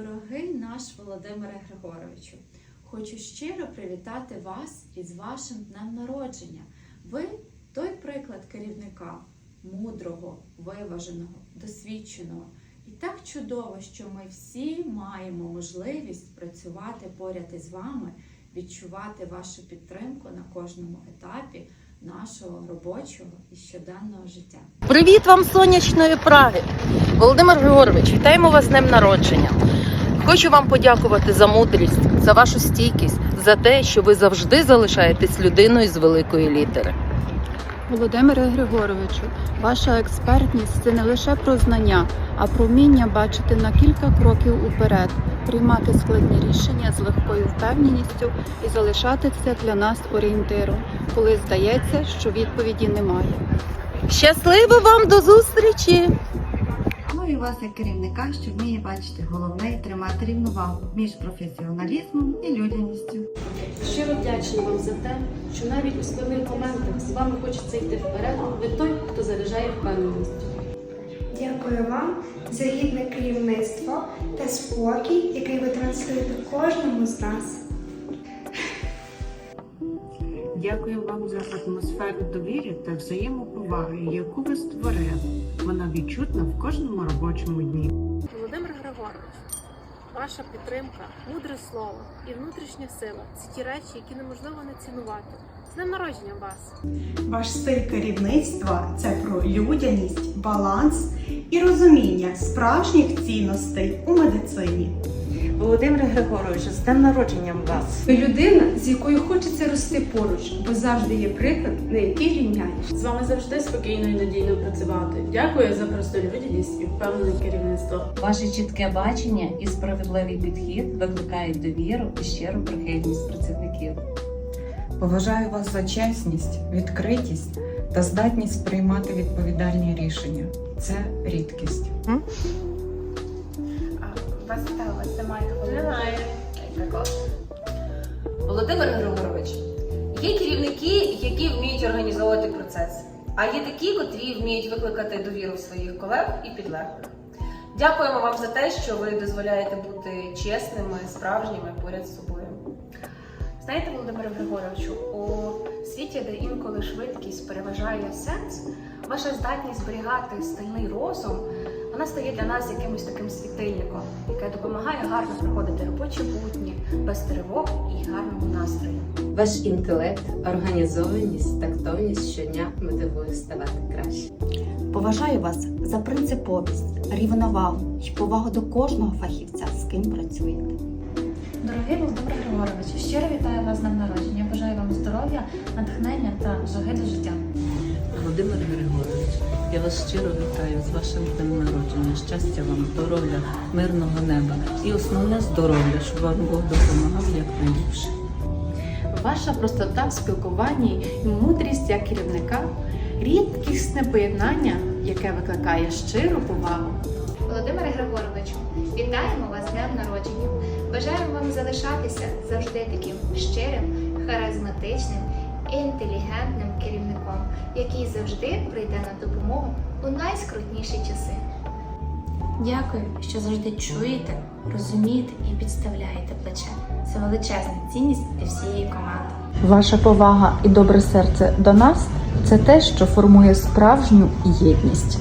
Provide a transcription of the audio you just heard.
Дорогий наш Володимире Григоровичу, хочу щиро привітати вас із вашим днем народження. Ви той приклад керівника, мудрого, виваженого, досвідченого. І так чудово, що ми всі маємо можливість працювати поряд із вами, відчувати вашу підтримку на кожному етапі нашого робочого і щоденного життя. Привіт вам сонячної Праги! Володимир Григорович, вітаємо вас з днем народження. Хочу вам подякувати за мудрість, за вашу стійкість, за те, що ви завжди залишаєтесь людиною з великої літери. Володимире Григоровичу, ваша експертність це не лише про знання, а про вміння бачити на кілька кроків уперед, приймати складні рішення з легкою впевненістю і залишатися для нас орієнтиром, коли здається, що відповіді немає. Щасливо вам до зустрічі! І вас як керівника, що вміє бачити головне і тримати рівновагу між професіоналізмом і людяністю. Щиро вдячна вам за те, що навіть у складних моментах з вами хочеться йти вперед. Ви той, хто заряджає впевненістю. Дякую вам за гідне керівництво та спокій, який ви транслюєте кожному з нас. Дякую вам за атмосферу довіри та взаємоповаги, яку ви створили. Вона відчутна в кожному робочому дні. Володимир Григорович, ваша підтримка, мудре слово і внутрішня сила це ті речі, які неможливо не цінувати. З днем народження вас! Ваш стиль керівництва це про людяність, баланс і розуміння справжніх цінностей у медицині. Володимире Григоровичу, з днем народженням вас! Ви людина, з якою хочеться рости поруч, бо завжди є приклад, на який рівняєш. З вами завжди спокійно і надійно працювати. Дякую за простолюдяність і впевнене керівництво. Ваше чітке бачення і справедливий підхід викликають довіру і щиру прихильність працівників. Поважаю вас за чесність, відкритість та здатність приймати відповідальні рішення. Це рідкість. Вас вітаю, вас немає Немає. Володимир Григорович, є керівники, які вміють організовувати процес, а є такі, котрі вміють викликати довіру своїх колег і підлеглих. Дякуємо вам за те, що ви дозволяєте бути чесними, справжніми поряд з собою. Знаєте, Володимире Григоровичу, у світі, де інколи швидкість переважає сенс, ваша здатність зберігати стальний розум, вона стає для нас якимось таким світильником, яке допомагає гарно проходити робочі будні, без тривог і гарному настрою. Ваш інтелект, організованість, тактовність щодня мотивує ставати краще. Поважаю вас за принциповість, рівновагу і повагу до кожного фахівця, з ким працюєте. Дорогий Володимир Григорович, щиро вітаю вас з днем народження. Бажаю вам здоров'я, натхнення та жаги до життя. Володимир Григорович, я вас щиро вітаю з вашим днем народження. Щастя вам, здоров'я, мирного неба і основне здоров'я, щоб вам Бог допомагав якнайліпше. Ваша простота в спілкуванні і мудрість як керівника рідкісне поєднання, яке викликає щиру повагу. Володимире Григоровичу, вітаємо вас днем народження. Бажаємо вам залишатися завжди таким щирим, харизматичним інтелігентним керівником, який завжди прийде на допомогу у найскрутніші часи. Дякую, що завжди чуєте, розумієте і підставляєте плече. Це величезна цінність для всієї команди. Ваша повага і добре серце до нас це те, що формує справжню єдність.